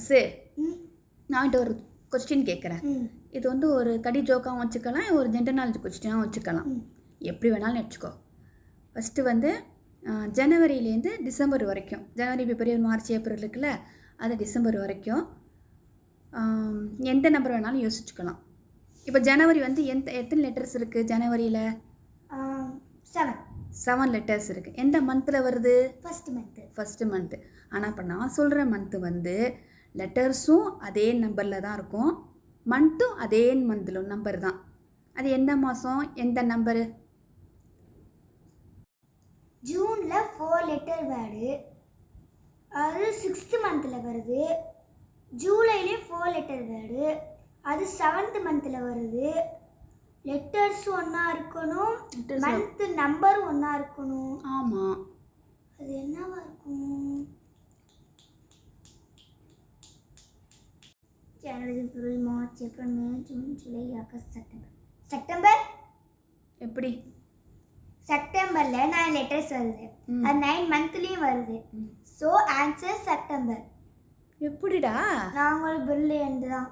சரி. நான் கிட்ட ஒரு கொஸ்டின் கேட்குறேன். இது வந்து ஒரு கடி ஜோக்காகவும் வச்சுக்கலாம் ஒரு ஜென்டர் நாலேஜ் கொஸ்டினாகவும் வச்சுக்கலாம். எப்படி வேணாலும் வச்சுக்கோ ஃபஸ்ட்டு வந்து அஹ், ஜனவரியிலேருந்து டிசம்பர் வரைக்கும் ஜனவரி பிப்ரவரி மார்ச் ஏப்ரல் இருக்குல்ல அது டிசம்பர் வரைக்கும் எந்த நம்பர் வேணாலும் யோசிச்சுக்கலாம். இப்போ ஜனவரி வந்து எந்த எத்தனை லெட்டர்ஸ் இருக்குது ஜனவரியில்? செவன் செவன் லெட்டர்ஸ் இருக்குது எந்த மந்தில் வருது? ஃபர்ஸ்ட் மந்த்து ஃபஸ்ட்டு மந்த்து ஆனால் இப்போ நான் சொல்கிற மந்த்து வந்து லெட்டர்ஸும் அதே நம்பரில் தான் இருக்கும். மந்த்தும் அதே மந்தில் நம்பர் தான். அது எந்த மாதம் எந்த நம்பரு ஜூனில் ஃபோர் லெட்டர் வேர்டு அது சிக்ஸ்த்து மந்தில் வருது. ஜூலைலேயும் ஃபோர் லெட்டர் வேர்டு அது செவன்த் மந்தில் வருது. லெட்டர்ஸ் ஒன்றா இருக்கணும். மந்த்து நம்பரும் ஒன்றா இருக்கணும். ஆமாம் அது என்னவா இருக்கும்? ஜனவரி பிப்ரவரி March April May June July August September. September? எப்படி? செப்டம்பரில் நைன் லெட்டர்ஸ் வருது. அது நைன் மந்த்லேயும் வருது. So answer September. எப்படிடா? நாங்கள் பிரில்லியன்ட் தான்.